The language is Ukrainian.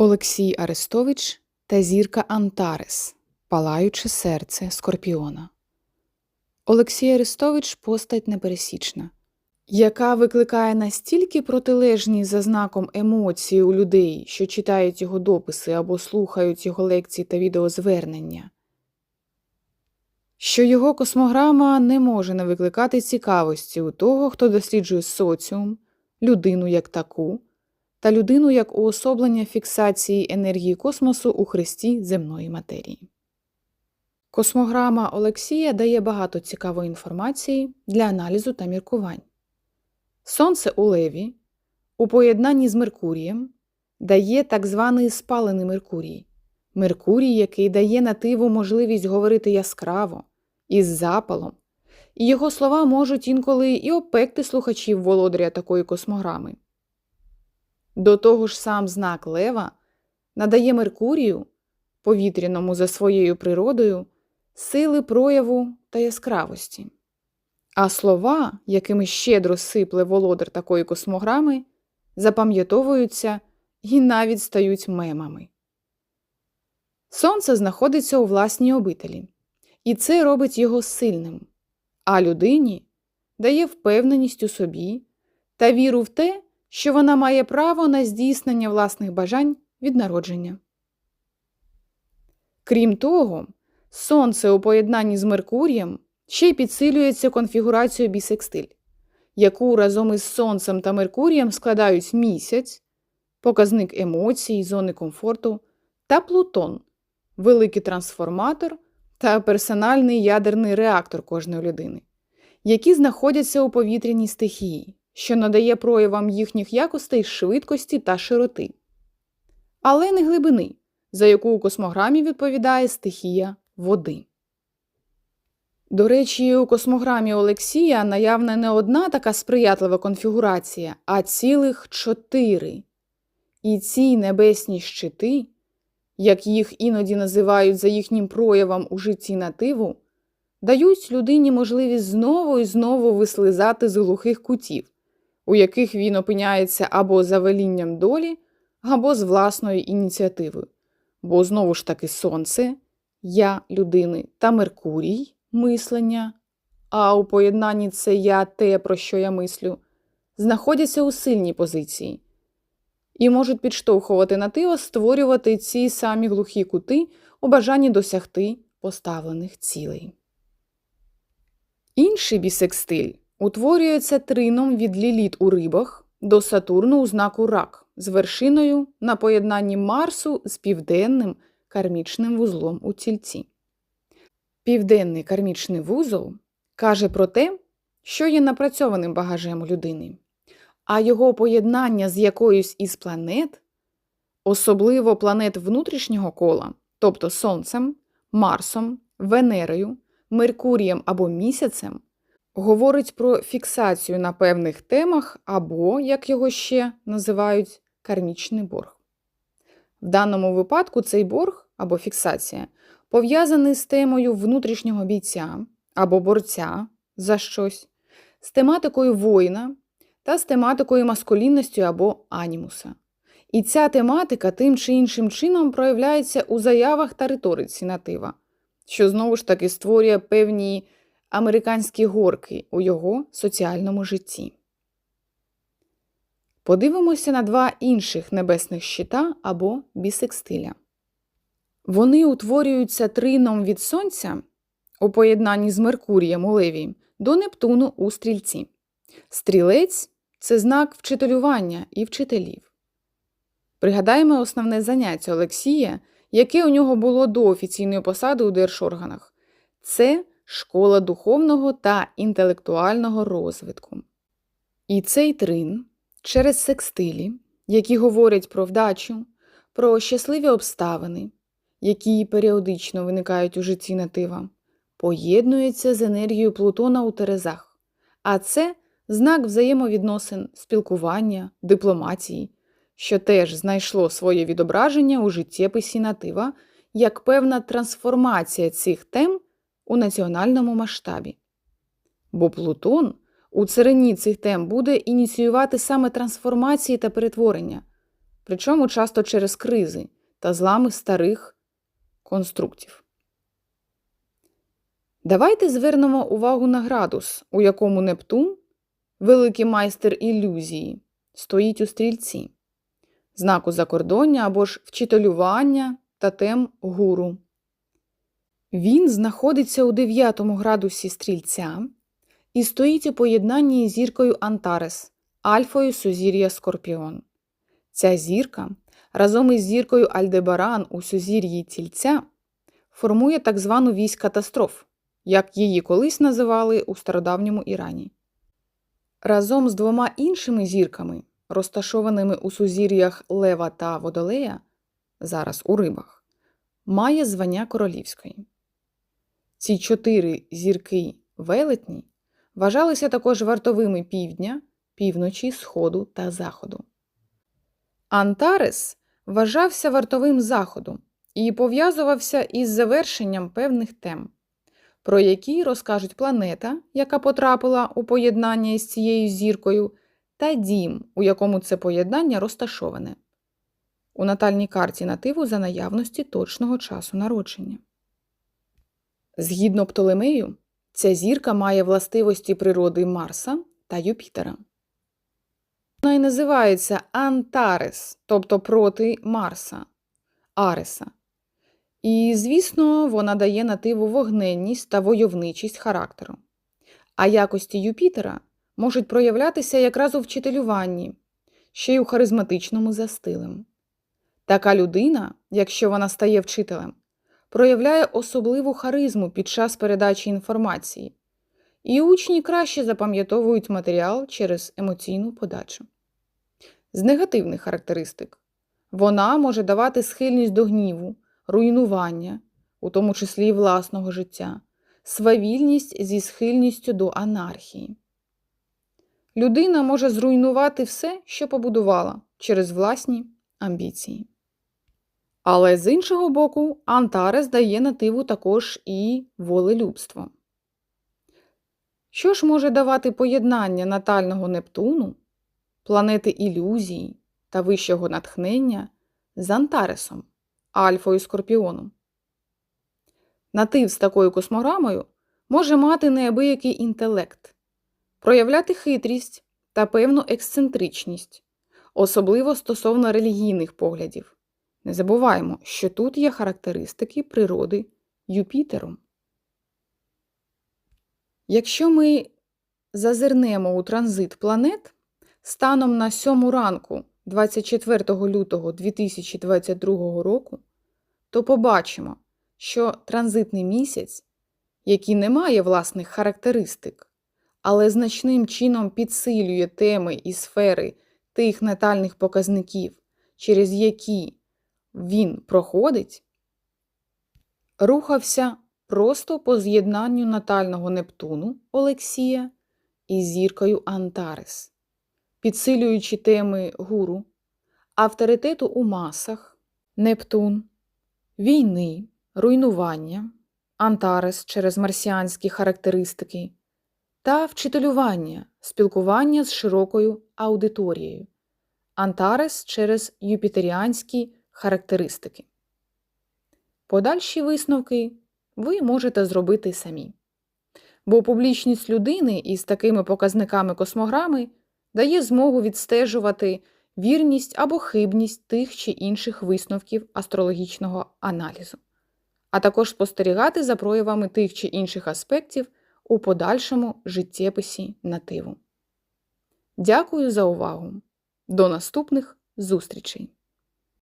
Олексій Арестович та зірка Антарес Палаюче серце Скорпіона. Олексій Арестович постать непересічна, яка викликає настільки протилежні за знаком емоції у людей, що читають його дописи або слухають його лекції та відеозвернення, що його космограма не може не викликати цікавості у того, хто досліджує соціум, людину як таку та людину як уособлення фіксації енергії космосу у хресті земної матерії. Космограма Олексія дає багато цікавої інформації для аналізу та міркувань. Сонце у Леві у поєднанні з Меркурієм дає так званий спалений Меркурій, Меркурій, який дає нативу можливість говорити яскраво, із запалом, і його слова можуть інколи і опекти слухачів володаря такої космограми. До того ж сам знак Лева надає Меркурію, повітряному за своєю природою, сили прояву та яскравості. А слова, якими щедро сипле володар такої космограми, запам'ятовуються і навіть стають мемами. Сонце знаходиться у власній обителі, і це робить його сильним, а людині дає впевненість у собі та віру в те, що вона має право на здійснення власних бажань від народження. Крім того, Сонце у поєднанні з Меркурієм ще й підсилюється конфігурацією бісекстиль, яку разом із Сонцем та Меркурієм складають місяць, показник емоцій, зони комфорту та Плутон, великий трансформатор та персональний ядерний реактор кожної людини, які знаходяться у повітряній стихії що надає проявам їхніх якостей швидкості та широти, але не глибини, за яку у космограмі відповідає стихія води. До речі, у космограмі Олексія наявна не одна така сприятлива конфігурація, а цілих чотири. І ці небесні щити, як їх іноді називають за їхнім проявом у житті нативу, дають людині можливість знову і знову вислизати з глухих кутів, у яких він опиняється або за велінням долі, або з власною ініціативою. Бо знову ж таки сонце, я людини та Меркурій мислення, а у поєднанні це я те, про що я мислю, знаходяться у сильній позиції і можуть підштовхувати на тио створювати ці самі глухі кути у бажанні досягти поставлених цілей. Інший бісекстиль утворюється трином від ліліт у рибах до Сатурну у знаку рак з вершиною на поєднанні Марсу з південним кармічним вузлом у тільці. Південний кармічний вузол каже про те, що є напрацьованим багажем людини, а його поєднання з якоюсь із планет, особливо планет внутрішнього кола, тобто Сонцем, Марсом, Венерою, Меркурієм або Місяцем, говорить про фіксацію на певних темах або, як його ще називають, кармічний борг. В даному випадку цей борг або фіксація пов'язаний з темою внутрішнього бійця або борця за щось, з тематикою воїна та з тематикою маскулінності або анімуса. І ця тематика тим чи іншим чином проявляється у заявах та риториці натива, що знову ж таки створює певні американські горки у його соціальному житті. Подивимося на два інших небесних щита або бісекстиля. Вони утворюються трином від Сонця у поєднанні з Меркурієм у Леві до Нептуну у стрільці. Стрілець це знак вчителювання і вчителів. Пригадаємо основне заняття Олексія, яке у нього було до офіційної посади у держорганах. Це школа духовного та інтелектуального розвитку. І цей трин через секстилі, які говорять про вдачу, про щасливі обставини, які періодично виникають у житті натива, поєднується з енергією Плутона у Терезах, а це знак взаємовідносин, спілкування, дипломатії, що теж знайшло своє відображення у життєписі натива як певна трансформація цих тем у національному масштабі. Бо Плутон у царині цих тем буде ініціювати саме трансформації та перетворення, причому часто через кризи та злами старих конструктів. Давайте звернемо увагу на градус, у якому Нептун, великий майстер ілюзії, стоїть у стрільці, знаку закордоння або ж вчителювання та тем гуру. Він знаходиться у 9 градусі стрільця і стоїть у поєднанні з зіркою Антарес, альфою сузір'я Скорпіон. Ця зірка разом із зіркою Альдебаран у сузір'ї тільця формує так звану вісь катастроф, як її колись називали у стародавньому Ірані. Разом з двома іншими зірками, розташованими у сузір'ях Лева та Водолея, зараз у рибах, має звання королівської. Ці чотири зірки велетні вважалися також вартовими півдня, півночі, сходу та заходу. Антарес вважався вартовим заходу і пов'язувався із завершенням певних тем, про які розкажуть планета, яка потрапила у поєднання із цією зіркою, та дім, у якому це поєднання розташоване. У натальній карті нативу за наявності точного часу народження. Згідно Птолемею, ця зірка має властивості природи Марса та Юпітера. Вона й називається Антарес, тобто проти Марса, Ареса. І, звісно, вона дає нативу вогненність та войовничість характеру. А якості Юпітера можуть проявлятися якраз у вчителюванні, ще й у харизматичному за стилем. Така людина, якщо вона стає вчителем, проявляє особливу харизму під час передачі інформації, і учні краще запам'ятовують матеріал через емоційну подачу. З негативних характеристик вона може давати схильність до гніву, руйнування, у тому числі і власного життя, свавільність зі схильністю до анархії. Людина може зруйнувати все, що побудувала через власні амбіції. Але з іншого боку, Антарес дає нативу також і волелюбство. Що ж може давати поєднання натального Нептуну, планети ілюзії та вищого натхнення з Антаресом, Альфою Скорпіоном? Натив з такою космограмою може мати неабиякий інтелект, проявляти хитрість та певну ексцентричність, особливо стосовно релігійних поглядів. Не забуваємо, що тут є характеристики природи Юпітером. Якщо ми зазирнемо у транзит планет станом на 7 ранку 24 лютого 2022 року, то побачимо, що транзитний місяць, який не має власних характеристик, але значним чином підсилює теми і сфери тих натальних показників, через які він проходить, рухався просто по з'єднанню натального Нептуну Олексія із зіркою Антарес, підсилюючи теми гуру, авторитету у масах, Нептун, війни, руйнування, Антарес через марсіанські характеристики та вчителювання, спілкування з широкою аудиторією, Антарес через юпітеріанські характеристики. Подальші висновки ви можете зробити самі. Бо публічність людини із такими показниками космограми дає змогу відстежувати вірність або хибність тих чи інших висновків астрологічного аналізу, а також спостерігати за проявами тих чи інших аспектів у подальшому життєписі нативу. Дякую за увагу! До наступних зустрічей!